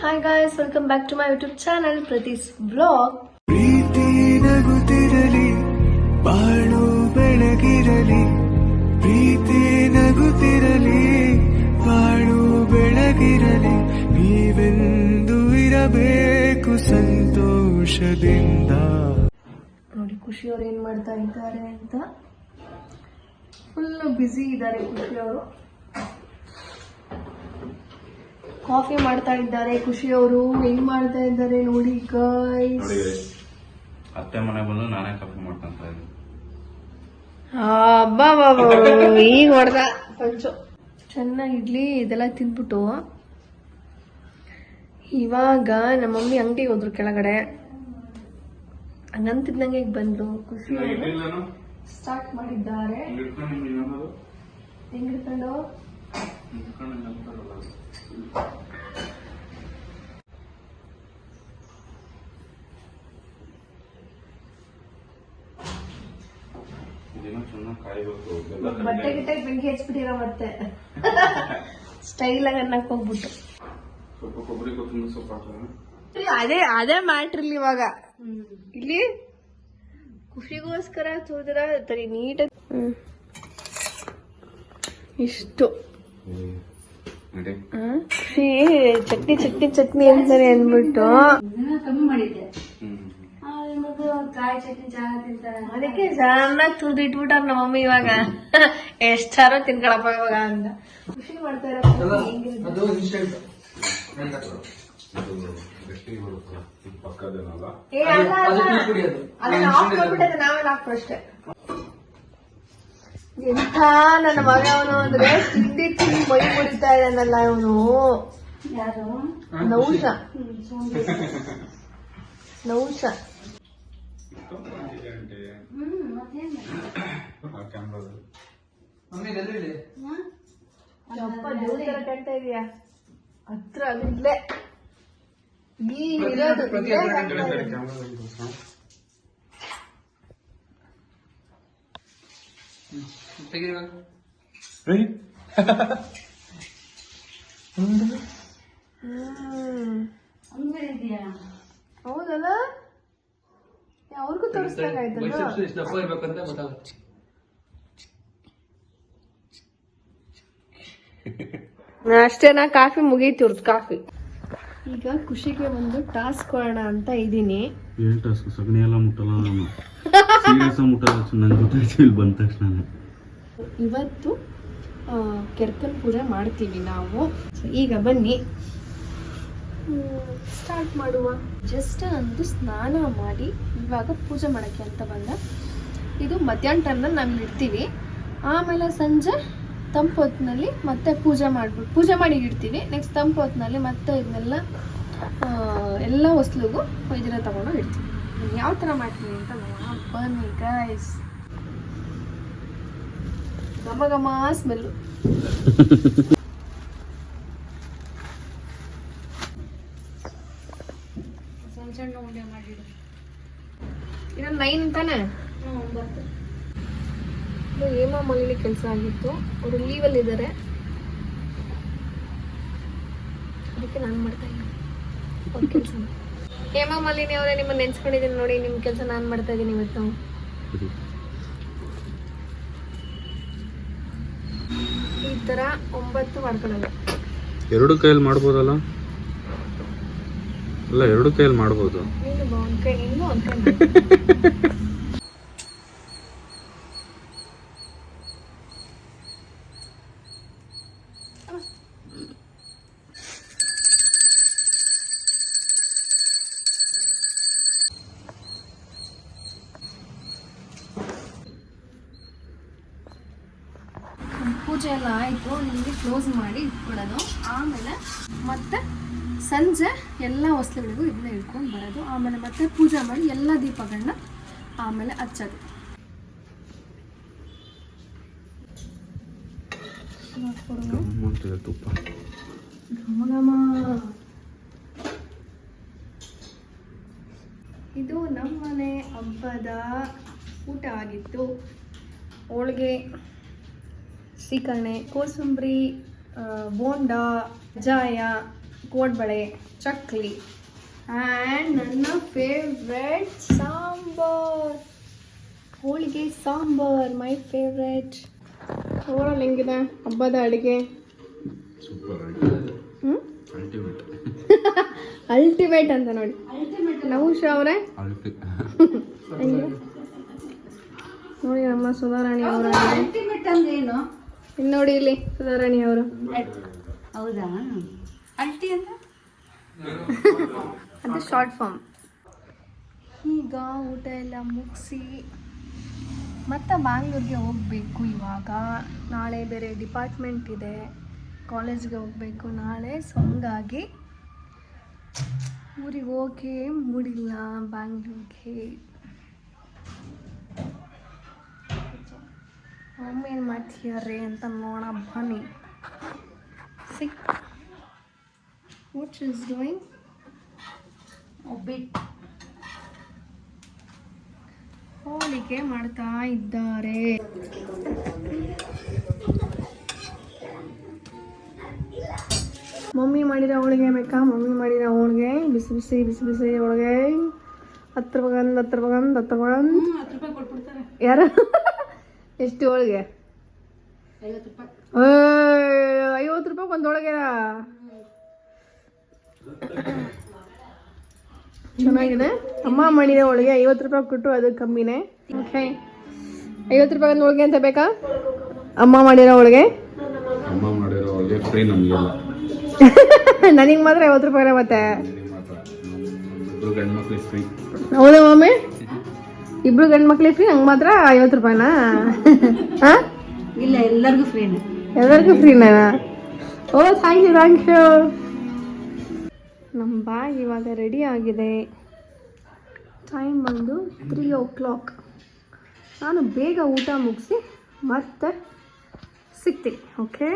Hi guys welcome back to my YouTube channel Preethi's blog ಪ್ರೀತಿ ನಗುತ್ತಿರಲಿ ಬಾಳು ಬೆಳಗಿರಲಿ ಪ್ರೀತಿ ನಗುತ್ತಿರಲಿ ಬಾಳು ಬೆಳಗಿರಲಿ ನೀವೆಂದು ಇರಬೇಕು ಸಂತೋಷದಿಂದ. ನೋಡಿ ಖುಷಿಯವ್ರು ಏನ್ ಮಾಡ್ತಾ ಇದ್ದಾರೆ ಅಂತ? ಫುಲ್ ಬ್ಯುಸಿ ಇದ್ದಾರೆ ಖುಷಿಯವರು. ಕಾಫಿ ಮಾಡ್ತಾ ಇದ್ದಾರೆ ಖುಷಿಯವರು ಹೆಂಗ್ ಮಾಡ್ತಾ ಇದ್ದಾರೆ ನೋಡಿ ಗೈಸ್ ನೋಡಿ guys, ಅತ್ತೆ ಮನೆ ಬಂದು ನಾನೇ ಕಾಫಿ ಮಾಡ್ಕೊಂತ ಇದ್ದೀನಿ. ಈಗ ಹೊಡೆದ ಪಂಚು. ಚೆನ್ನಾಗಿ ಇಡ್ಲಿ ಇದೆಲ್ಲ ತಿಂದ್ಬಿಟ್ಟು. ಇವಾಗ ನಮ್ಮ ಮಮ್ಮಿ ಅಂಗಡಿಗೆ ಹೋದ್ರು ಕೆಳಗಡೆ. ಹಂಗಂತಿದ್ದಂಗೆ ಈಗ ಬಂದ್ರು. ಖುಷಿ ಸ್ಟಾರ್ಟ್ ಮಾಡಿದ್ದಾರೆ. ಹೆಂಗ್ ಬಟ್ಟೆ. ಗಿಟ್ಟೆ ಬೆಂಕಿ ಹಚ್ಬಿಟ್ಟಿರೋ ಮತ್ತೆ. ಸ್ಟೈಲ್ ಆಗಿ ಅನ್ನಕ್ ಹೋಗ್ಬಿಟ್ಟು. ಸ್ವಲ್ಪ ಕೊಬ್ಬರಿ ಕೊತ್ತಂಬರಿ ಸೊಪ್ಪು ಹಾಕೋಣ ಅದೇ ಅದೇ ಮ್ಯಾಟ್ರ್ ಇಲ್ಲಿ ಇವಾಗ. ಇಲ್ಲಿ ಖುಷಿಗೋಸ್ಕರ ತೋದ್ರ ತರಿ ನೀಟಾಗಿ ಇಷ್ಟು. ಚಟ್ನಿ ಚಟ್ನಿ ಚಟ್ನಿ ಅಂತಾರೆ ಅಂದ್ಬಿಟ್ಟು. ಹ್ಮ್ ಅದಕ್ಕೆ ಚೆನ್ನಾಗಿ ತುರ್ದು ಇಟ್ಬಿಟ್ಟಾರ ನಮ್ಮ ಮಮ್ಮಿ ಇವಾಗ ಎಷ್ಟಾರು ತಿನ್ಕೊಳಪ್ಪ ಇವಾಗ ಅಂತ. ಖುಷಿ ಮಾಡ್ತಾ ಇರೋ ಅದು ಗಟ್ಟಿಗೆ ಬರುತ್ತಲ್ಲ ಇದು ಪಕ್ಕದೇನಲ್ಲ ಏ ಅಲ್ಲ ಅಲ್ಲ ಅದನ್ನ ಆಫ್ ಮಾಡ್ಬಿಟ್ಟೆ ನಾವೇನ್ ಹಾಕ್ತು ಅಷ್ಟೇ ಎಂಥ ನನ್ನ ಮಗ ಅವನು ಅಂದ್ರೆ ತಿಂಡಿ ತಿಂಡಿ ಮೈ ಮುರಿತಾ ಇದ್ದಾನಲ್ಲ ಅವನು. ನೌಷ ನೌಷ ಅಪ್ಪ ದೇವ್ರ ಕಾಣ್ತಾ ಇದೀಯಾ? ಹತ್ರ ಅಲ್ಲಿದ್ಲೆ. ಈ ಇರೋದು ಇಲ್ಲೇ ಹ್ಮ್. ಹೌದಲ್ಲ? ಅವ್ರಿಗೂ ತೋರಿಸ್ಬೇಕಾಯ್ತಲ್ಲ ಅಷ್ಟೇನಾ ಕಾಫಿ ಮುಗೀತು ಕಾಫಿ. ಈಗ ಖುಷಿಗೆ ಒಂದು ಟಾಸ್ಕ್ ಕೊಡೋಣ ಅಂತ ಇದ್ದೀನಿ. ಏನ್ ಟಾಸ್ಕ್? ಸಗಣಿ ಎಲ್ಲ ಮುಟ್ಟಲ್ಲ ನಾನು. ಸೀರಿಯಸ್ ಮುಟ್ಟಲ್ಲ ಇಲ್ಲಿ ಬಂದ ತಕ್ಷಣ ಇವತ್ತು ಕೆರ್ಕಲ್ ಪೂಜೆ ಮಾಡ್ತೀವಿ ನಾವು. ಈಗ ಬನ್ನಿ. ಸ್ಟಾರ್ಟ್ ಮಾಡುವ. ಜಸ್ಟ್ ಒಂದು ಸ್ನಾನ ಮಾಡಿ ಇವಾಗ ಪೂಜೆ ಮಾಡೋಕ್ಕೆ ಅಂತ ಬಂದ. ಇದು ಮಧ್ಯಾಹ್ನ ಟೈಮ್ನಲ್ಲಿ ನಾವು ಇಡ್ತೀವಿ. ಆಮೇಲೆ ಸಂಜೆ ತಂಪು ಹೊತ್ತಿನಲ್ಲಿ ಮತ್ತೆ ಪೂಜೆ ಮಾಡ್ಬಿಟ್ಟು ಪೂಜೆ ಮಾಡಿ ಇಡ್ತೀವಿ. ನೆಕ್ಸ್ಟ್ ತಂಪು ಹೊತ್ತಿನಲ್ಲಿ ಮತ್ತೆ ಇದನ್ನೆಲ್ಲ ಎಲ್ಲ ಹೊಸ್ಲಿಗೂ ಇದನ್ನ ತಗೊಂಡು ಇಡ್ತೀವಿ. ಯಾವ ಥರ ಮಾಡ್ತೀನಿ ಅಂತ ಬನ್ನಿ ಗೈಸ್ ಘಮ ಘಮ ಸ್ಮೆಲ್ಲು ಸಣ್ಣ ಸಣ್ಣ ಉಂಡೆ ಮಾಡಿಡು ಇನ್ನೊಂದು ನೈನ್ ತಾನೆ ಹೇಮಾ ಮಲಿನಿ ಕೆಲಸ ಆಗಿತ್ತು. ಅವರು ಲೀವಲ್ಲಿ ಇದ್ದಾರೆ ಅದಕ್ಕೆ ನಾನು ಮಾಡ್ತಾ ಇದ್ದೀನಿ. ಅವ್ರ ಕೆಲಸ. ಹೇಮಾ ಮಾಲಿನಿ ಅವರೇ ನಿಮ್ಮ ನೆನ್ಸ್ಕೊಂಡಿದ್ದೀನಿ ನೋಡಿ ನಿಮ್ಮ ಕೆಲಸ ನಾನು ಮಾಡ್ತಾ ಇದ್ದೀನಿ ಇವತ್ತು. ಥರ ಒಂಬತ್ತು ಮಾಡ್ಕೊಳ್ಳೋದು. ಎರಡು ಕೈಯಲ್ಲಿ ಮಾಡ್ಬೋದಲ್ಲ? ಅಲ್ಲ ಎರಡು ಕೈಯಲ್ಲಿ ಮಾಡ್ಬೋದು. ನೀನು ಒಂದು ಕೈ ನೀನು ಒಂದ್ ಕೈ ಮಾಡು. ಪೂಜೆ ಎಲ್ಲ ಆಯಿತು ನಿಮಗೆ ಕ್ಲೋಸ್ ಮಾಡಿ ಇಟ್ಬಿಡೋದು ಆಮೇಲೆ ಮತ್ತೆ ಸಂಜೆ ಎಲ್ಲ ವಸ್ತುಗಳಿಗೂ ಇದನ್ನ ಇಟ್ಕೊಂಡು ಬರೋದು. ಆಮೇಲೆ ಮತ್ತೆ ಪೂಜೆ ಮಾಡಿ ಎಲ್ಲ ದೀಪಗಳನ್ನ ಆಮೇಲೆ ಹಚ್ಚೋದು. ತುಪ್ಪ ಇದು ನಮ್ಮನೆ ಹಬ್ಬದ ಊಟ ಆಗಿತ್ತು. ಹೋಳಿಗೆ ಸೀಕರಣೆ ಕೋಸಂಬರಿ ಬೋಂಡ ಜಾಯ ಕೋಡ್ಬಳೆ ಚಕ್ಲಿ ಆ್ಯಂಡ್ ನನ್ನ favourite sambar. Holige sambar my favourite overall ಹೆಂಗಿದೆ? ಹಬ್ಬದ ಅಡುಗೆ? ಅಲ್ಟಿಮೇಟ್ ಅಲ್ಟಿಮೇಟ್ ಅಂತ ನೋಡಿ. ನಹುಷ ಅವರೇ? ನೋಡಿ ನಮ್ಮ ಸುಧಾರಾಣಿ ಅವರ. ಅಲ್ಟಿಮೇಟ್ ಅಂದ್ರೆ ಏನು? ಇಲ್ಲಿ ನೋಡಿ ಇಲ್ಲಿ ಸುಧಾರಾಣಿ ಅವರು. ಹೌದಾ? ಅಲ್ಟಿ ಅಂದ್ರೆ ಅದು ಶಾರ್ಟ್ ಫಾರ್ಮ್ ಈಗ ಊಟ ಎಲ್ಲ ಮುಗಿಸಿ ಮತ್ತೆ ಬ್ಯಾಂಗ್ಳೂರಿಗೆ ಹೋಗಬೇಕು ಇವಾಗ. ನಾಳೆ ಬೇರೆ ಡಿಪಾರ್ಟ್ಮೆಂಟ್ ಇದೆ. ಕಾಲೇಜ್ಗೆ ಹೋಗಬೇಕು ನಾಳೆ ಸೊಂಗಾಗಿ ಊರಿಗೆ ಹೋಗಿ ಮೂಡಿಲ್ಲ ಬ್ಯಾಂಗ್ಳೂರ್ಗೆ ಮಮ್ಮಿ ಏನು ಅಂತ ನೋಡೋಣ ಬನ್ನಿ ಸಿಕ್ ವಾಟ್ ಈಸ್ ಡೂಯಿಂಗ್ ಒಬ್ಬಿಟ್ಟು ಹೋಲಿಕೆ ಮಾಡ್ತಾ ಇದ್ದಾರೆ. ಮಮ್ಮಿ ಮಾಡಿರೋ ಹೋಳಿಗೆ ಬೇಕಾ? ಮಮ್ಮಿ ಮಾಡಿರೋ ಹೋಳಿಗೆ. ಬಿಸಿ ಬಿಸಿ ಬಿಸಿ ಬಿಸಿ ಹೋಳಿಗೆ. ಹತ್ರ ರೂಪಾಯಿ ಹತ್ರ ರೂಪಾಯಿ ಹತ್ತು ರೂಪಾಯಿ ಯಾರು? ಎಷ್ಟು ಹೋಳಿಗೆ ಐವತ್ತು ರೂಪಾಯಿ. ಒಂದು ಹೋಳಿಗೆ ಚೆನ್ನಾಗಿದೆ ಅಮ್ಮ ಮಾಡಿರೋ ಹೋಳಿಗೆ ಐವತ್ತು ರೂಪಾಯಿ ಕೊಟ್ಟು ಅದು ಕಮ್ಮಿನೇ ಓಕೆ ಐವತ್ತು ರೂಪಾಯಿ ಒಂದು ಹೋಳಿಗೆ ಅಂತ ಬೇಕಾ ಅಮ್ಮ ಮಾಡಿರೋ ಹೋಳಿಗೆ ಅಮ್ಮ ಮಾಡಿರೋ ಒಳ್ಳೆ ಫ್ರೀ ನಮಗೆಲ್ಲ ನನಗೆ ಮಾತ್ರ ಐವತ್ತು ರೂಪಾಯಿ ಮತ್ತೆ ಹೌದಾ ಮಮ್ಮಿ ಇಬ್ರು ಗಂಡು ಮಕ್ಳಿಗೆ ಫ್ರೀ ಹಂಗೆ ಮಾತ್ರ ಐವತ್ತು ರೂಪಾಯಿನಾ? ಹಾಂ ಇಲ್ಲ ಎಲ್ಲರಿಗೂ ಫ್ರೀನೇ ಎಲ್ಲರಿಗೂ ಫ್ರೀನಾ oh thank you thank you ನಮ್ಮ ಬ್ಯಾಗ್ ಇವಾಗ ರೆಡಿ ಆಗಿದೆ. ಟೈಮ್ ಬಂದು ತ್ರೀ ಓ ಕ್ಲಾಕ್ ನಾನು ಬೇಗ ಊಟ ಮುಗಿಸಿ ಮತ್ತೆ ಸಿಗ್ತೀನಿ ಓಕೆ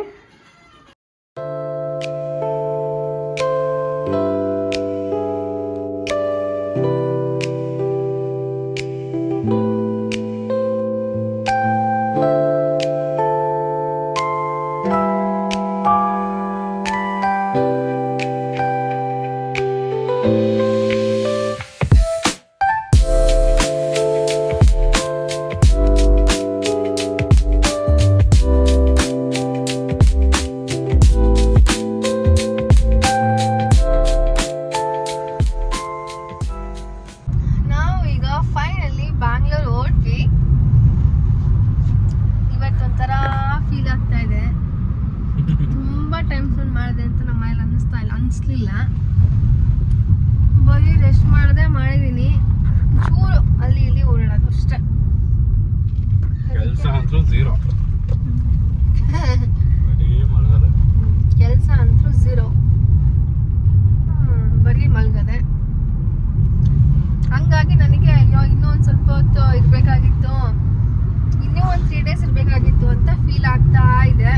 ಕೆಲಸ ಅಂತೂ ಝೀರೋ ಬರೀ ಮಲಗದ ಕೆಲಸ ಅಂತೂ ಝೀರೋ ಬರೀ ಮಲ್ಗದೆ ಹಂಗಾಗಿ ನನಗೆ ಅಯ್ಯೋ ಇನ್ನೂ ಒಂದು ಸ್ವಲ್ಪ ಹೊತ್ತು ಇರಬೇಕಾಗಿತ್ತು ಇನ್ನೂ ಒಂದು ತ್ರೀ ಡೇಸ್ ಇರಬೇಕಾಗಿತ್ತು ಅಂತ ಫೀಲ್ ಆಗ್ತಾ ಇದೆ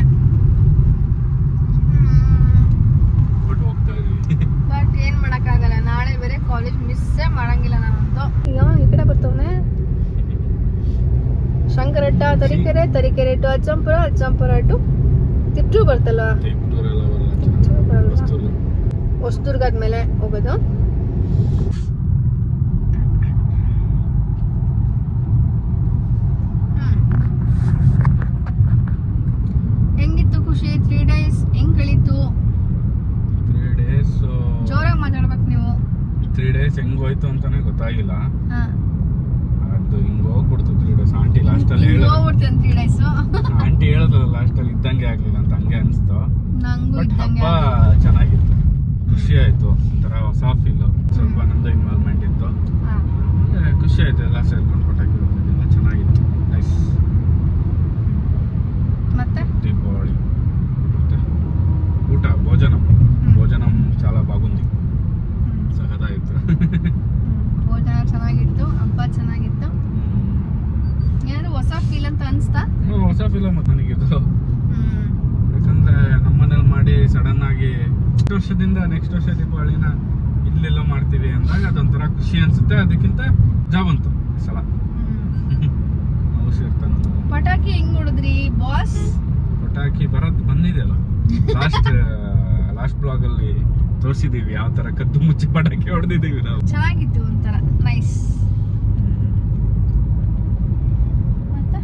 ಬಿಟ್ಟು ಹೋಗ್ತಾ ಇದೀವಿ ಬಟ್ ಏನು ಮಾಡೋಕ್ಕಾಗಲ್ಲ ನಾಳೆ ಬೇರೆ ಕಾಲೇಜ್ ಮಿಸ್ಸೇ ಮಾಡಂಗಿಲ್ಲ ನಾನಂತೂ ಈಗ ಈ ಕಡೆ ಬರ್ತವನೆ ಶಂಕರಟ್ಟ ತರೀಕೆರೆ ತರೀಕೆರೆ ಟು ಅಜ್ಜಂಪುರ ಅಜ್ಜಂಪುರ ಟು ತಿಪ್ಟೂರು ಬರ್ತಲ್ಲ ಟೈಪ್ಟೂರೆಲ್ಲ ಮೇಲೆ ಹೋಗೋದು. ಹೆಂಗಿತ್ತು ಖುಷಿ? ತ್ರೀ ಡೇಸ್ ಹೆಂಗ್ ಕಳೀತು? ತ್ರೀ ಡೇಸ್ ಜೋರಾಗಿ ಮಾತಾಡ್ಬೇಕು ನೀವು. ತ್ರೀ ಡೇಸ್ ಹೆಂಗ್ ಹೋಯ್ತು ಅಂತಾನೆ ಗೊತ್ತಾಗಿಲ್ಲ ಹಾ ಅದು ಹಿಂಗ್ ಹೋಗ್ಬಿಡ್ತು ತ್ರೀ ಡೇಸ್ ಆಂಟಿ ಹೋಗ್ಬಿಡ್ತೇನೆ ತ್ರೀ ಡೇಸ್ ಆಂಟಿ ಹೇಳಿದ್ರಲ್ಲ ಲಾಸ್ಟಲ್ಲಿ ಇದ್ದಂಗೆ ಆಗ್ಲಿಲ್ಲ ಅಂತ ಹಂಗೆ ಅನಿಸ್ತು. ನಂಗೂ ಬಟ್ ಇದ್ದಂಗೆ ಹಬ್ಬ ಚೆನ್ನಾಗಿತ್ತು. ಖುಷಿ ಆಯ್ತು. ಒಂಥರ ಹೊಸ ಫೀಲ್ ಸ್ವಲ್ಪ ನಂದು ಇನ್ವಾಲ್ವ್ಮೆಂಟ್ ಇತ್ತು. ಹಾ. ಏ, ಖುಷಿ ಆಯ್ತು ಎಲ್ಲ ಸೇರ್ಕೊಂಡು ಪಟಾಕಿ ಹೊಡ್ದಿದ್ದೆಲ್ಲ ಚೆನ್ನಾಗಿತ್ತು ನೈಸ್ ಮತ್ತೆ ದೀಪಾವಳಿ ಮತ್ತೆ ಊಟ ಭೋಜನ ಭೋಜನ ಚಾಲ ಬಾಗುಂದಿ ಸಖತ್ತಾಗಿತ್ತು ಹ್ಮ್. ಭೋಜನ ಚೆನ್ನಾಗಿತ್ತು ಹಬ್ಬ ಚೆನ್ನಾಗಿತ್ತು ಏನಾದ್ರು ಹೊಸ ಫೀಲ್ ಅಂತ ಅನ್ಸ್ತಾ ಹ್ಮ್, ಹೊಸ ಫಿಲಮ್ ನನಗಿದು ಹ್ಮ್ ಯಾಕಂದ್ರೆ ನಮ್ಮನೇಲಿ ಮಾಡಿ ಸಡನ್ ಆಗಿ ನೆಕ್ಸ್ಟ್ ವರ್ಷದಿಂದ ನೆಕ್ಸ್ಟ್ ವರ್ಷ ದೀಪಾವಳಿನ ಇಲ್ಲೆಲ್ಲ ಮಾಡ್ತೀವಿ ಅಂದಾಗ ಅದೊಂಥರ ಖುಷಿ ಅನ್ಸುತ್ತೆ. ಅದಕ್ಕಿಂತ ಜಾಬ್ ಅಂತು ಈ ಸಲ. ಪಟಾಕಿ ಹೆಂಗ್ ನೋಡಿದ್ರಿ ಬಾಸ್ ಪಟಾಕಿ ಬರತ್ ಬಂದಿದೆಯಲ್ಲ ಲಾಸ್ಟ್ ಲಾಸ್ಟ್ ಬ್ಲಾಗ್ ಅಲ್ಲಿ ತೋರಿಸಿದೀವಿ ಯಾವ ತರ ಕದ್ದು ಮುಚ್ಚಿ ಪಟಾಕಿ ಹೊಡೆದಿದ್ದೀವಿ ನಾವು. ಚೆನ್ನಾಗಿತ್ತು ಒಂಥರ. ನೈಸ್ ಮತ್ತೆ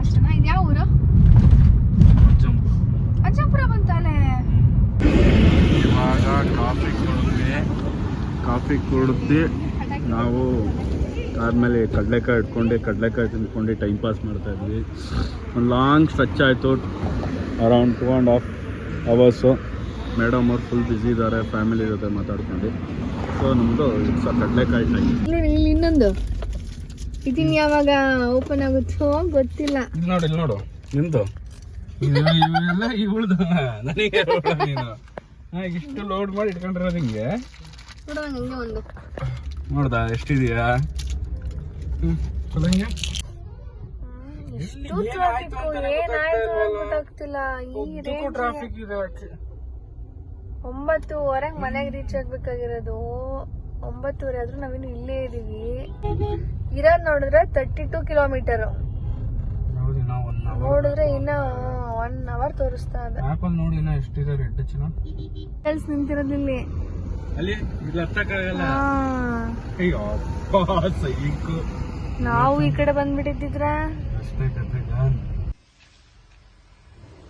ಅಷ್ಟನಾ ಇದು ಯಾವ ಊರು ಜಂಪ್ ಅಜ್ಜಪುರ ಬಂತಾನೆ ಇವಾಗ ಕಾಫಿ ಕುಡಿದ್ವಿ ಕುಡಿದು ನಾವು ಕಾರ್ ಮೇಲೆ ಕಡಲೆಕಾಯಿ ಇಟ್ಕೊಂಡು ಕಡಲೆಕಾಯಿ ತಿಂದ್ಕೊಂಡು ಟೈಮ್ ಪಾಸ್ ಮಾಡ್ತಾ ಇದ್ವಿ. ಒಂದು ಲಾಂಗ್ ಸ್ಟ್ರೆಚ್ ಆಯಿತು around two and half hours madam ಅವ್ರು ಫುಲ್ ಬ್ಯುಸಿ ಇದ್ದಾರೆ ಫ್ಯಾಮಿಲಿ ಜೊತೆ ಮಾತಾಡ್ಕೊಂಡು. ಸೊ ನಮ್ಮದು ಇಟ್ಸ್ ಕಡಲೆಕಾಯಿ ಟೈಮ್ ಇಲ್ಲಿ ಇಲ್ಲಿ ಇನ್ನೊಂದು. ಇದನ್ನ ಯಾವಾಗ ಓಪನ್ ಆಗುತ್ತೋ ಗೊತ್ತಿಲ್ಲ. ನೋಡಿ ನೋಡು ಇಲ್ಲಿ ನೋಡು. ನಿಮ್ದು? ಇವೆಲ್ಲ ಇವಳ್ದು ನನಗೆ ಹೇಳ್ಬೇಡ ನೀನು. ನಾ ಇಷ್ಟು ಲೋಡ್ ಮಾಡಿ ಇಟ್ಕೊಂಡಿರೋದು ಹಿಂಗೆ. ನೋಡ್ದಾ ಎಷ್ಟಿದೆಯಾ? ಟ್ರಾಫಿಕ್ ಇದೆ ಒಂಬತ್ತುವರೆಗೆ ಮನೆಗೆ ರೀಚ್ ಆಗ್ಬೇಕಾಗಿರೋದು. ಒಂಬತ್ತುವರೆ ಆದ್ರೂ ನಾವಿನ್ನು ಇಲ್ಲೇ ಇದೀವಿ. ಇರೋದ್ ನೋಡಿದ್ರೆ ತರ್ಟಿ ಟೂ ಕಿಲೋಮೀಟರ್ ನೋಡಿದ್ರೆ ಇನ್ನ ಒನ್ ಅವರ್ ತೋರಿಸ್ತಾ ಇದೆ. ಆ್ಯಪಲ್ ಇನ್ನ ಅಲ್ಲಿ ಇಲ್ಲಿ ಹತ್ತಕ್ಕಾಗಲ್ಲ ಹಾ. ಅಯ್ಯೋ ಅಪ್ಪ ಸೈಕು ನಾವು ಈ ಕಡೆ ಬಂದ್ಬಿಟ್ಟಿದ್ರ ಅಷ್ಟೇ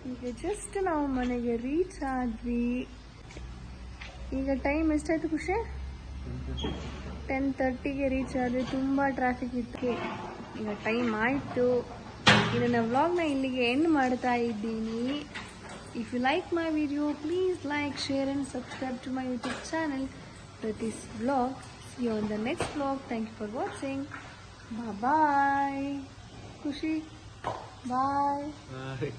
ಈಗ ಜಸ್ಟ್ ನಾವು ಮನೆಗೆ ರೀಚ್ ಆದ್ವಿ. ಈಗ ಟೈಮ್ ಎಷ್ಟಾಯ್ತು ಖುಷಿ? ಟೆನ್ ತರ್ಟಿಗೆ ರೀಚ್ ಆದ್ವಿ. ತುಂಬ ಟ್ರಾಫಿಕ್ ಇತ್ತು. ಈಗ ಟೈಮ್ ಆಯಿತು. ಇದನ್ನ ವ್ಲಾಗ್ನ ಇಲ್ಲಿಗೆ ಎಂಡ್ ಮಾಡ್ತಾ ಇದ್ದೀನಿ. If you like my video, please like, share and subscribe to my YouTube channel, Prati's Vlog. See you on the next vlog. Thank you for watching. Bye-bye. Kushi. Bye. Bye.